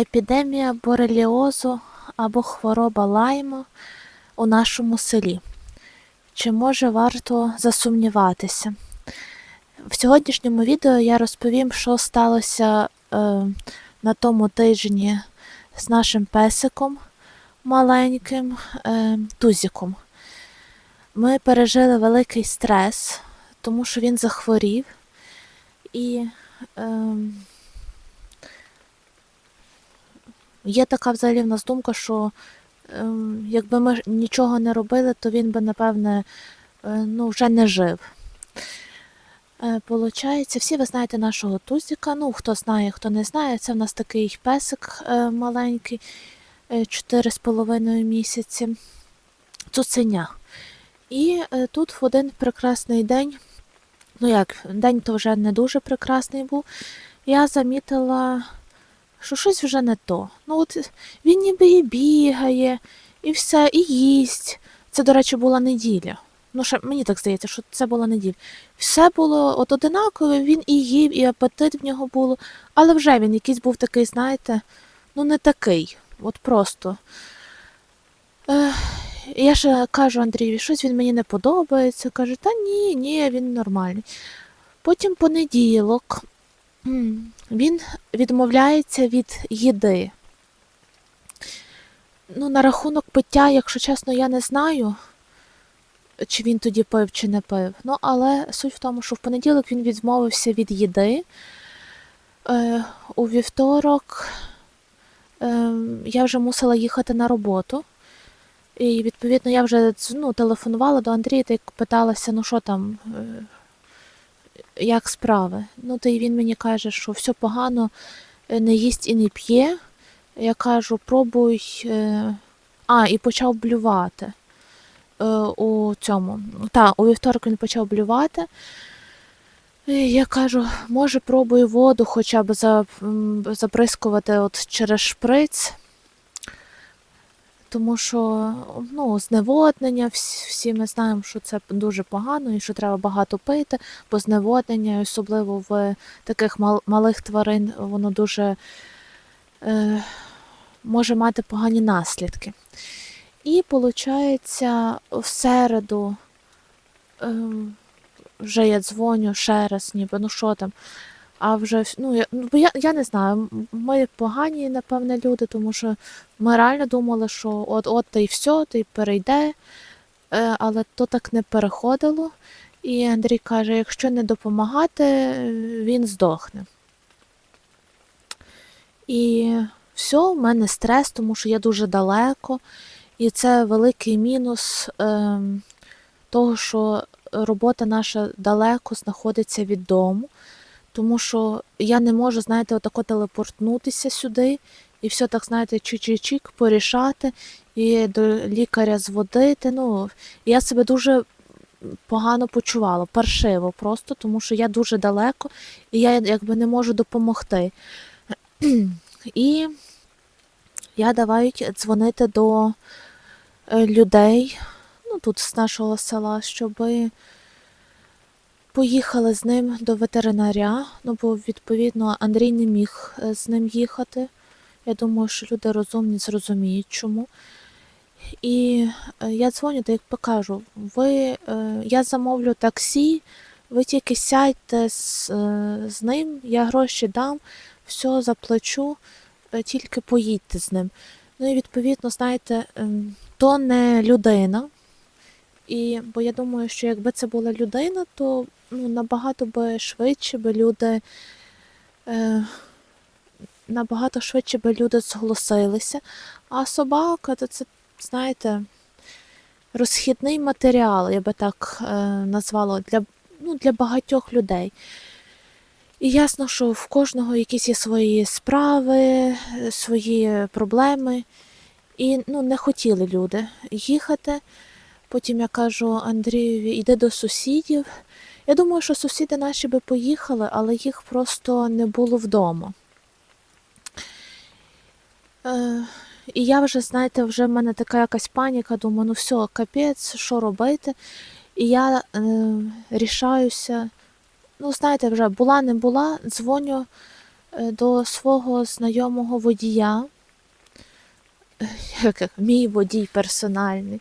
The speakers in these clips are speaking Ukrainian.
епідемія бореліозу або хвороба лайма у нашому селі. Чи може варто засумніватися? В сьогоднішньому відео я розповім, що сталося е, на тому тижні з нашим песиком маленьким е, Тузіком. Ми пережили великий стрес, тому що він захворів. І е, є така взагалі в нас думка, що е, якби ми нічого не робили, то він би, напевне, е, ну, вже не жив. Е, Получається, всі ви знаєте нашого Тузіка. Ну, хто знає, хто не знає, це в нас такий песик е, маленький, е, 4,5 місяці, цуценя. І е, тут в один прекрасний день, ну як, день то вже не дуже прекрасний був, я замітила, що щось вже не то. Ну от він ніби і бігає, і все, і їсть. Це, до речі, була неділя. Ну, ще мені так здається, що це була неділя. Все було от одинакове, він і їв, і апетит в нього було, але вже він якийсь був такий, знаєте, ну не такий, от просто. Ех, я ще кажу Андрієві, щось він мені не подобається. Каже, та ні, ні, він нормальний. Потім понеділок він відмовляється від їди. Ну, на рахунок пиття, якщо чесно, я не знаю, чи він тоді пив, чи не пив. Ну, але суть в тому, що в понеділок він відмовився від їди. Е, у вівторок е, я вже мусила їхати на роботу. І відповідно я вже ну, телефонувала до Андрія та питалася, ну що там, е, як справи. Ну, та й він мені каже, що все погано, е, не їсть і не п'є. Я кажу, пробуй. е, А, і почав блювати е, у цьому. Та, у вівторок він почав блювати. Я кажу, може, пробуй воду хоча б за, забризкувати от через шприц. Тому що ну, зневоднення, всі, ми знаємо, що це дуже погано і що треба багато пити, бо зневоднення, особливо в таких мал- малих тварин, воно дуже е, може мати погані наслідки. І виходить, в середу е, вже я дзвоню ще раз, ніби, ну що там. А вже ну, я, ну, я, я не знаю, ми погані, напевне, люди, тому що ми реально думали, що от от та й все, та й перейде, е, але то так не переходило. І Андрій каже, якщо не допомагати, він здохне. І все, в мене стрес, тому що я дуже далеко, і це великий мінус е, того, що робота наша далеко знаходиться від дому, тому що я не можу, знаєте, отако телепортнутися сюди і все так, знаєте, чик-чик-чик порішати, і до лікаря зводити. Ну, я себе дуже погано почувала, паршиво просто, тому що я дуже далеко, і я якби не можу допомогти. І я давай дзвонити до е, людей, ну тут з нашого села, щоб поїхали з ним до ветеринаря. Ну, бо відповідно Андрій не міг е, з ним їхати. Я думаю, що люди розумні зрозуміють чому. І е, я дзвоню та як покажу, ви, е, я замовлю таксі, ви тільки сядьте з, з ним, я гроші дам, все заплачу, тільки поїдьте з ним. Ну і відповідно, знаєте, ем, то не людина. І, бо я думаю, що якби це була людина, то ну, набагато би швидше би люди. Е, набагато швидше би люди зголосилися. А собака, то це, знаєте, розхідний матеріал, я би так е, назвала, для, ну, для багатьох людей. І ясно, що в кожного якісь є свої справи, свої проблеми. І ну, не хотіли люди їхати. Потім я кажу Андрієві, іди до сусідів. Я думаю, що сусіди наші би поїхали, але їх просто не було вдома. Е, і я вже, знаєте, вже в мене така якась паніка, думаю, ну все, капець, що робити? І я е, рішаюся, ну, знаєте, вже була, не була, дзвоню е, до свого знайомого водія, е, як, мій водій персональний.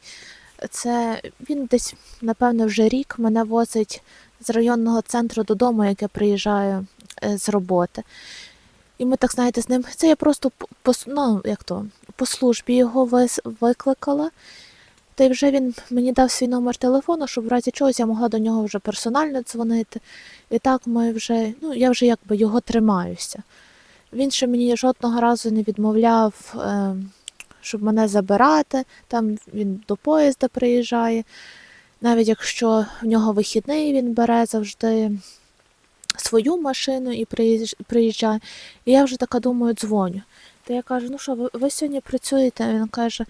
Це він десь, напевно, вже рік мене возить з районного центру додому, як я приїжджаю е, з роботи. І ми так, знаєте, з ним. Це я просто по, ну, як то, по службі його викликала. Та й вже він мені дав свій номер телефону, щоб в разі чогось я могла до нього вже персонально дзвонити. І так ми вже, ну, я вже якби його тримаюся. Він ще мені жодного разу не відмовляв, е, щоб мене забирати. Там він до поїзда приїжджає. Навіть якщо в нього вихідний, він бере завжди свою машину і приїжджає. І я вже така думаю, дзвоню. То я кажу, ну що, ви, ви сьогодні працюєте? Він каже,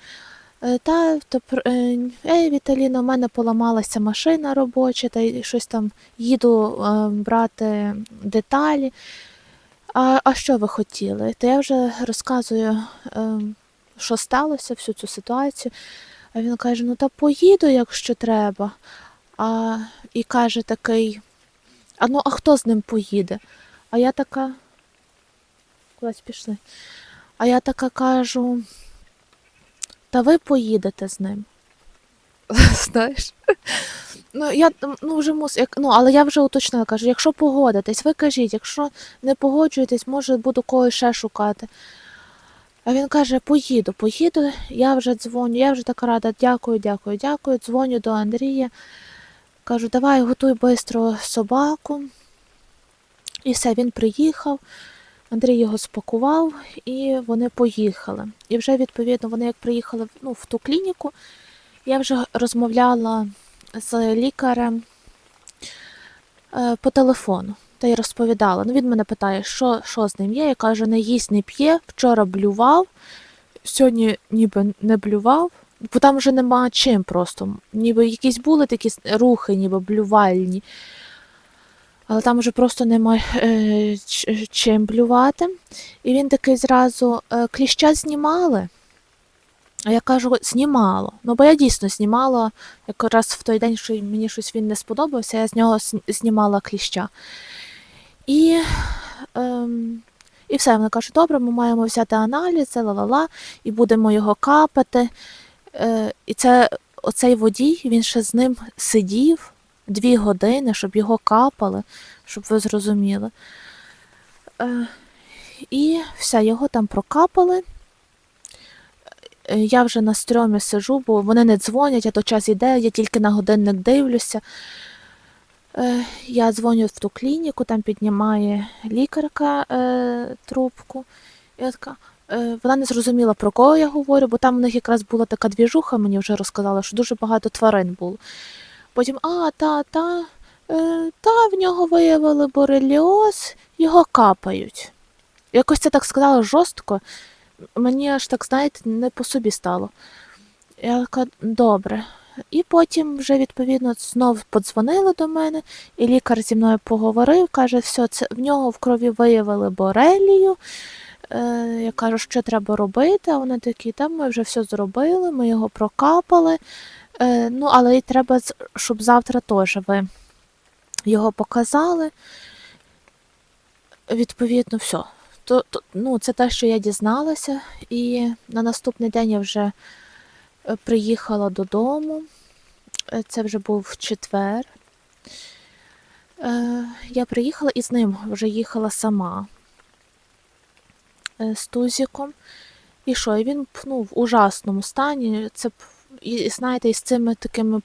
«Е, та, то, е, ей, Віталіна, у мене поламалася машина робоча, та щось там їду е, брати деталі. А, а що ви хотіли? То я вже розказую, е, що сталося, всю цю ситуацію. А він каже: ну та поїду, якщо треба. А, і каже такий: а ну, а хто з ним поїде? А я така. Кудись пішли. А я така кажу, та ви поїдете з ним. Знаєш? Ну, я ну, вже мус, як, ну, але я вже уточнила, кажу, якщо погодитесь, ви кажіть, якщо не погоджуєтесь, може буду когось ще шукати. А він каже: поїду, поїду, я вже дзвоню, я вже така рада, дякую, дякую, дякую. Дзвоню до Андрія. Кажу, давай готуй швидко собаку. І все, він приїхав. Андрій його спакував, і вони поїхали. І вже, відповідно, вони як приїхали ну, в ту клініку, я вже розмовляла з лікарем е, по телефону та й розповідала. Ну, він мене питає, що, що з ним є. Я кажу, не їсть, не п'є, вчора блював, сьогодні ніби не блював, бо там вже нема чим просто. Ніби якісь були такі рухи, ніби блювальні. Але там вже просто нема е, чим блювати. І він такий зразу е, кліща знімали. А я кажу, знімало. Ну, бо я дійсно знімала, якраз в той день, що мені щось він не сподобався, я з нього знімала кліща. І, ем, і все, вони кажуть, добре, ми маємо взяти аналізи, ла-ла-ла, і будемо його капати. Е, і це оцей водій, він ще з ним сидів дві години, щоб його капали, щоб ви зрозуміли. Е, і все, його там прокапали. Е, Я вже на стрьомі сижу, бо вони не дзвонять, а то час іде, я тільки на годинник дивлюся. Е, Я дзвоню в ту клініку, там піднімає лікарка е, трубку. Я така, е, вона не зрозуміла, про кого я говорю, бо там у них якраз була така двіжуха, мені вже розказали, що дуже багато тварин було. Потім, а, та, та, е, та, в нього виявили бореліоз, його капають. Якось це так сказала жорстко, мені аж так, знаєте, не по собі стало. Я така, добре. І потім вже відповідно знов подзвонили до мене, і лікар зі мною поговорив, каже, все, це в нього в крові виявили борелію. Е, я кажу, що треба робити, а вони такі, там ми вже все зробили, ми його прокапали. Е, ну, але і треба, щоб завтра теж ви його показали. Відповідно, все. То, то, ну, це те, що я дізналася, і на наступний день я вже приїхала додому. Е, Це вже був четвер. Е, Я приїхала і з ним вже їхала сама е, з Тузіком. І що? І він ну, в ужасному стані. Це і знаєте, з цими такими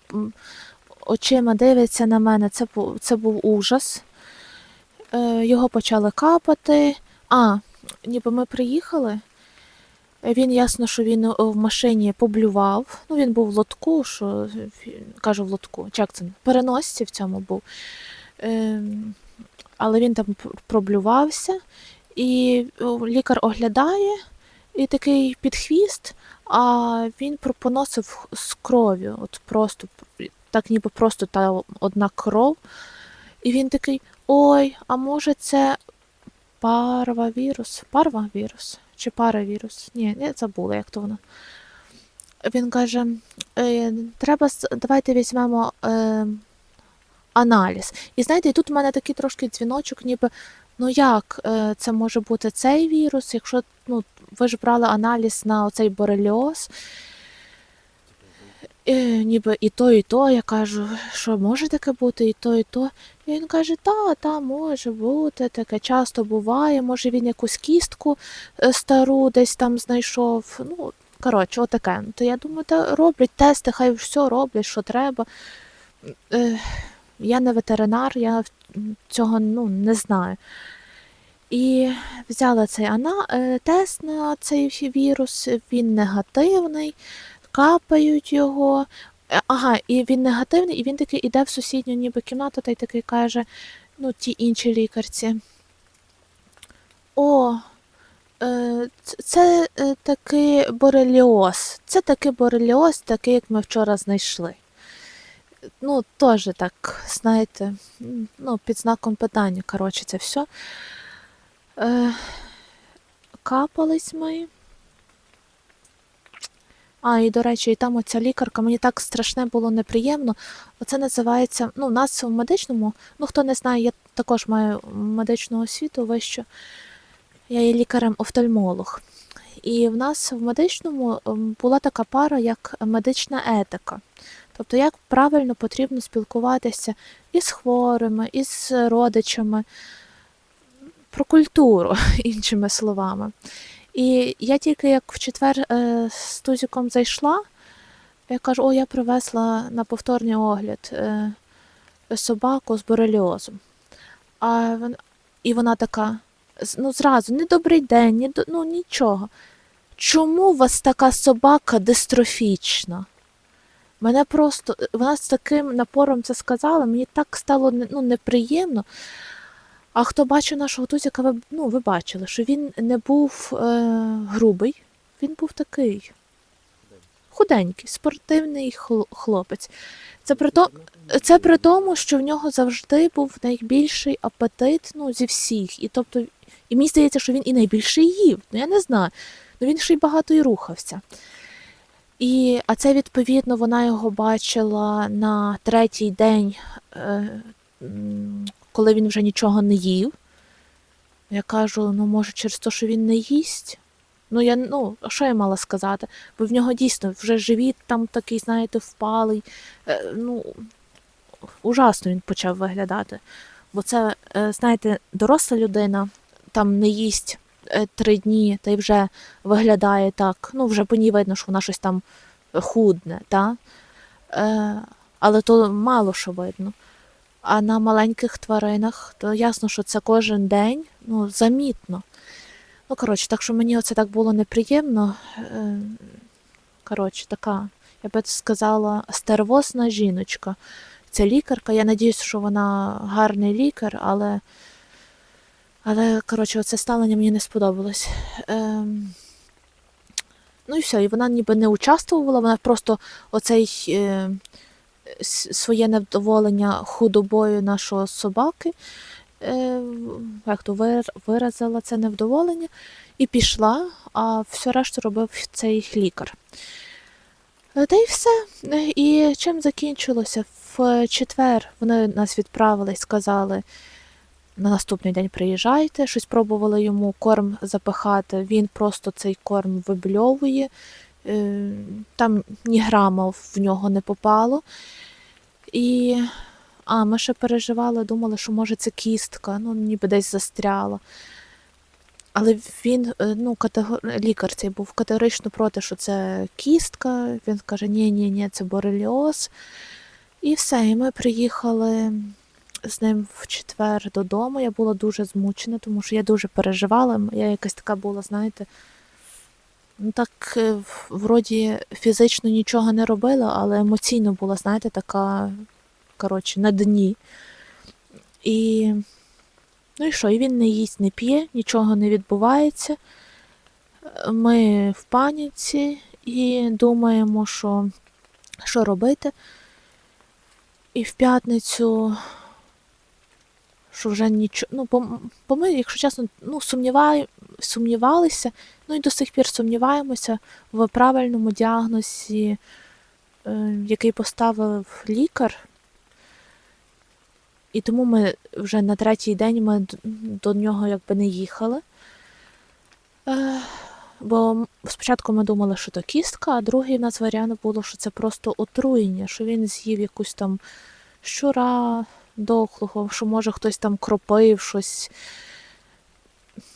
очима дивиться на мене. Це, це був ужас. Е, Його почали капати. А, ніби ми приїхали. Він ясно, що він е, в машині поблював. Ну, він був в лотку, що кажу в лотку, в переносці в цьому був. Ем, але він там проблювався, і лікар оглядає і такий під хвіст, а він про- поносив з кров'ю, от просто так ніби просто та одна кров. І він такий: ой, а може це парвавірус? Парвавірус? Чи паравірус? Ні, я забула, як то воно. Він каже: е, треба давайте візьмемо е, аналіз. І знаєте, тут у мене такий трошки дзвіночок, ніби ну як е, це може бути цей вірус, якщо ну, ви ж брали аналіз на оцей бореліоз, е, ніби і то, і то. Я кажу, що може таке бути, і то, і то. І він каже, та, та, може бути, таке часто буває, може він якусь кістку е, стару десь там знайшов. Ну, коротше, отаке. То я думаю, та роблять тести, хай все роблять, що треба. Е, я не ветеринар, я цього ну, не знаю. І взяла цей е, тест на цей вірус, він негативний, капають його. Е, Ага, і він негативний, і він такий іде в сусідню ніби кімнату та й такий каже, ну, ті інші лікарці. О, е, це е, такий бореліоз. Це такий бореліоз, такий, як ми вчора знайшли. Ну, теж так, знаєте, ну, під знаком питання, коротше, це все. Капались ми. А, і до речі, і там оця лікарка, мені так страшне було неприємно. Оце називається, ну, у нас в медичному, ну хто не знає, я також маю медичну освіту вищу. Я є лікарем-офтальмолог. І в нас в медичному ем, була така пара, як медична етика. Тобто, як правильно потрібно спілкуватися із хворими, із родичами, про культуру, іншими словами. І я тільки як в четвер е, з Тузіком зайшла, я кажу, о, я привезла на повторний огляд е, собаку з бореліозом. А і вона така, ну зразу, не добрий день, ні, ну нічого. Чому у вас така собака дистрофічна? Мене просто, вона з таким напором це сказала, мені так стало ну, неприємно. А хто бачив нашого Тузіка, ви, ну, ви бачили, що він не був е, грубий, він був такий худенький, спортивний хлопець. Це при, то, це при тому, що в нього завжди був найбільший апетит ну, зі всіх. І, тобто, і мені здається, що він і найбільше їв. Ну, я не знаю. Ну, він ще й багато і рухався. І, а це, відповідно, вона його бачила на третій день, е, коли він вже нічого не їв. Я кажу, ну, може, через те, що він не їсть. Ну, я, ну, що я мала сказати? Бо в нього дійсно вже живіт там такий, знаєте, впалий. Е, ну, ужасно він почав виглядати. Бо це, е, знаєте, доросла людина там не їсть е, три дні та й вже виглядає так. Ну, вже по ній видно, що вона щось там худне, та? Е, але то мало що видно. А на маленьких тваринах, то ясно, що це кожен день, ну, замітно. Ну, коротше, так що мені оце так було неприємно. Е, Коротше, така, я би сказала, стервозна жіночка. Це лікарка. Я надіюсь, що вона гарний лікар, але. Але, коротше, оце ставлення мені не сподобалось. Ем... Ну і все, і вона ніби не участвувала, вона просто оцей е, своє невдоволення худобою нашого собаки, е, як то виразила це невдоволення, і пішла, а все решту робив цей лікар. Е, Та й все. Е, І чим закінчилося? В четвер вони нас відправили і сказали, на наступний день приїжджайте, щось пробували йому корм запихати, він просто цей корм вибльовує, там ні грама в нього не попало. І а, ми ще переживали, думали, що може це кістка, ну ніби десь застряла. Але він, е, ну, категор... лікар цей був категорично проти, що це кістка. Він каже, ні, ні, ні, це бореліоз. І все, і ми приїхали з ним в четвер додому. Я була дуже змучена, тому що я дуже переживала. Я якась така була, знаєте, ну так е, вроді фізично нічого не робила, але емоційно була, знаєте, така, коротше, на дні. І ну і що, і він не їсть, не п'є, нічого не відбувається. Ми в паніці і думаємо, що, що робити. І в п'ятницю, що вже нічого. Ну, бо, бо ми, якщо чесно, ну, сумніваю, сумнівалися, ну і до сих пір сумніваємося в правильному діагнозі, е, який поставив лікар. І тому ми вже на третій день ми до нього якби не їхали. Е, бо спочатку ми думали, що то кістка, а другий в нас варіант було, що це просто отруєння, що він з'їв якусь там щура дохлого, що може хтось там кропив щось.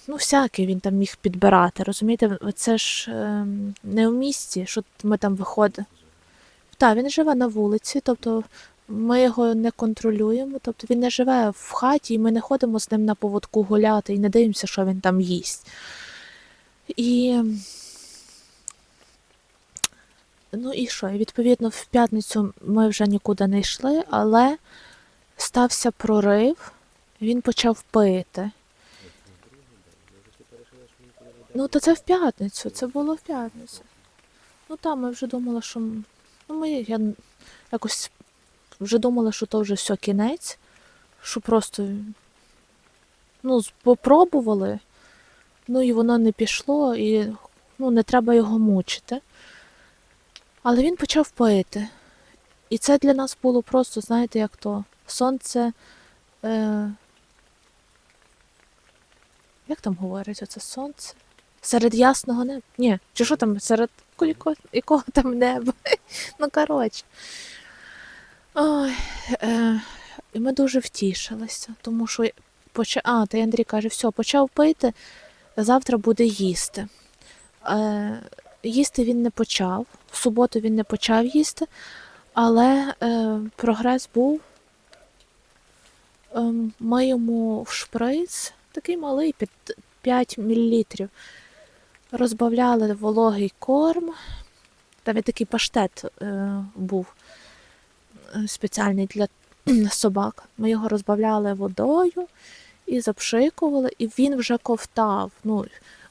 Ну, всяке він там міг підбирати. Розумієте, це ж ем, не в місті, що ми там виходимо. Так, він живе на вулиці, тобто ми його не контролюємо, тобто він не живе в хаті, і ми не ходимо з ним на поводку гуляти і не дивимося, що він там їсть. І. Ну і що? І відповідно в п'ятницю ми вже нікуди не йшли, але стався прорив, він почав пити. Ну, то це в п'ятницю, це було в п'ятницю. Ну там ми вже думали, що. Ну, ми я якось вже думали, що то вже все кінець, що просто ну, попробували, ну і воно не пішло, і ну, не треба його мучити. Але він почав пити. І це для нас було просто, знаєте, як то сонце. Е... Як там говорять, оце сонце? Серед ясного неба? Ні, чи що там, серед ко- якого там неба? Ну, коротше. Ой, е... Ми дуже втішилися, тому що поча... А, та й Андрій каже, все, почав пити, завтра буде їсти. Е... Їсти він не почав, в суботу він не почав їсти, але е, прогрес був. Ем, Ми в шприц, такий малий, під 5 мл, розбавляли вологий корм. Там і такий паштет е, був е, спеціальний для собак. Ми його розбавляли водою і запшикували, і він вже ковтав. Ну,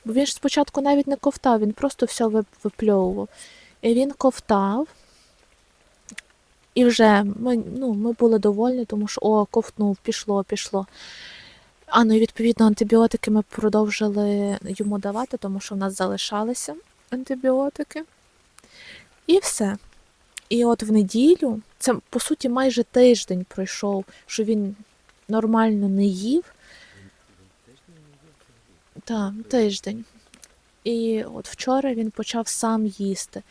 бо він ж спочатку навіть не ковтав, він просто все випльовував. І він ковтав. І вже ми, ну, ми були довольні, тому що о, ковтнув, пішло, пішло. А ну і відповідно антибіотики ми продовжили йому давати, тому що в нас залишалися антибіотики. І все. І от в неділю, це по суті майже тиждень пройшов, що він нормально не їв. Так, тиждень. І от вчора він почав сам їсти.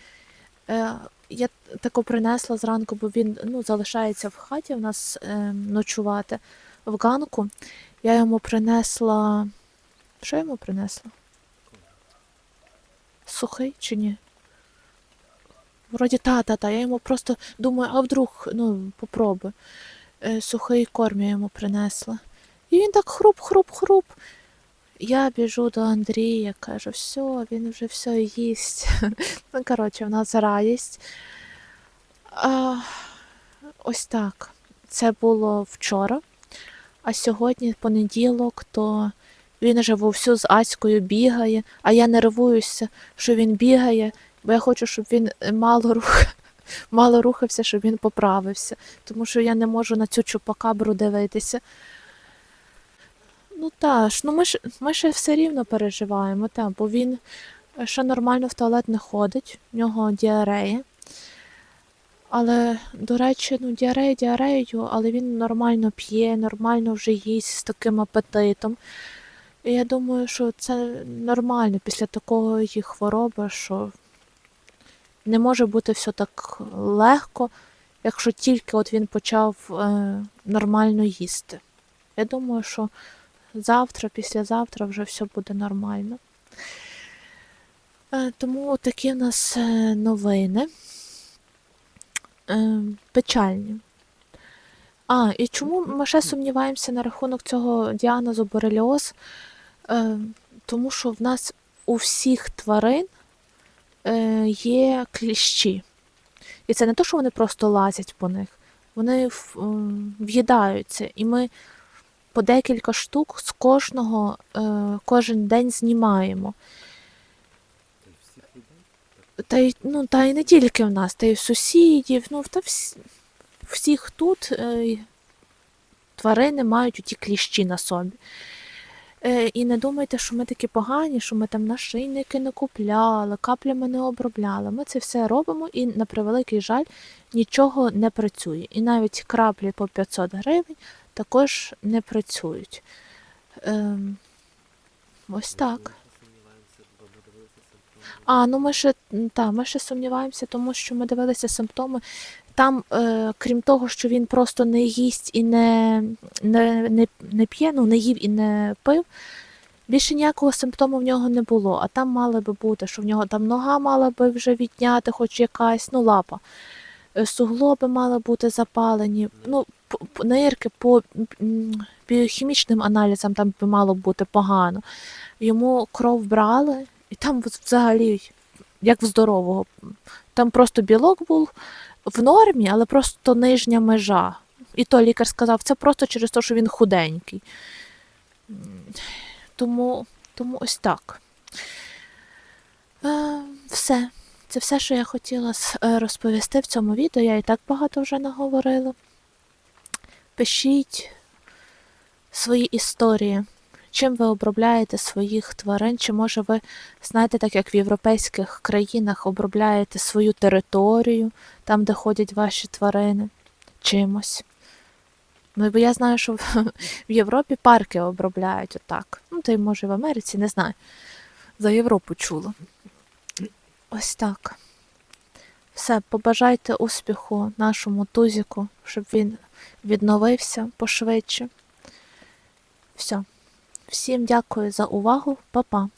Я тако принесла зранку, бо він ну, залишається в хаті в нас е, ночувати в ганку. Я йому принесла. Що я йому принесла? Сухий чи ні? Вроді та, та, та. Я йому просто думаю, а вдруг, ну, попробуй. Е, сухий корм я йому принесла. І він так хруп-хруп-хруп. Я біжу до Андрія, кажу, все, він вже все їсть. Ну, коротше, в нас радість. А, ось так. Це було вчора. А сьогодні понеділок, то він вже вовсю з Аською бігає, а я нервуюся, що він бігає, бо я хочу, щоб він е, мало, рух... мало рухався, щоб він поправився. Тому що я не можу на цю чупакабру дивитися. Ну та ж, ну ми ж ми ще все рівно переживаємо, та, бо він ще нормально в туалет не ходить, в нього діарея. Але, до речі, ну діарея діареєю, але він нормально п'є, нормально вже їсть з таким апетитом. І я думаю, що це нормально після такої хвороби, що не може бути все так легко, якщо тільки от він почав е, нормально їсти. Я думаю, що завтра, післязавтра вже все буде нормально. Е, Тому такі в нас е, новини е, печальні. А, і чому ми ще сумніваємося на рахунок цього діагнозу бореліоз? Тому що в нас у всіх тварин є кліщі. І це не те, що вони просто лазять по них, вони в'їдаються. І ми по декілька штук з кожного е, кожен день знімаємо. Та й, ну, та й не тільки в нас, та й в сусідів, ну, та всі, всіх тут е, тварини мають ті кліщі на собі. Е, і не думайте, що ми такі погані, що ми там нашийники не купляли, каплями не обробляли. Ми це все робимо і, на превеликий жаль, нічого не працює. І навіть краплі по 500 гривень також не працюють. Ем, ось так. А, ну ми ще, та, ми ще сумніваємося, тому що ми дивилися симптоми. Там, е, крім того, що він просто не їсть і не, не, не, не п'є, ну не їв і не пив, більше ніякого симптому в нього не було. А там мали би бути, що в нього там нога мала би вже відняти, хоч якась, ну лапа. Е, Суглоби мали бути запалені. Ну, нирки по біохімічним аналізам там би мало бути погано. Йому кров брали, і там взагалі, як в здорового, там просто білок був в нормі, але просто нижня межа. І то лікар сказав, це просто через те, що він худенький. Тому, тому ось так. Е, все. Це все, що я хотіла е, розповісти в цьому відео. Я і так багато вже наговорила. Пишіть свої історії. Чим ви обробляєте своїх тварин? Чи може ви знаєте, так як в європейських країнах обробляєте свою територію, там, де ходять ваші тварини, чимось? Ну, бо я знаю, що в, Європі парки обробляють отак. Ну, та й може в Америці, не знаю. За Європу чула. Ось так. Все, побажайте успіху нашому тузіку, щоб він відновився пошвидше. Все. Всім дякую за увагу, Па-па.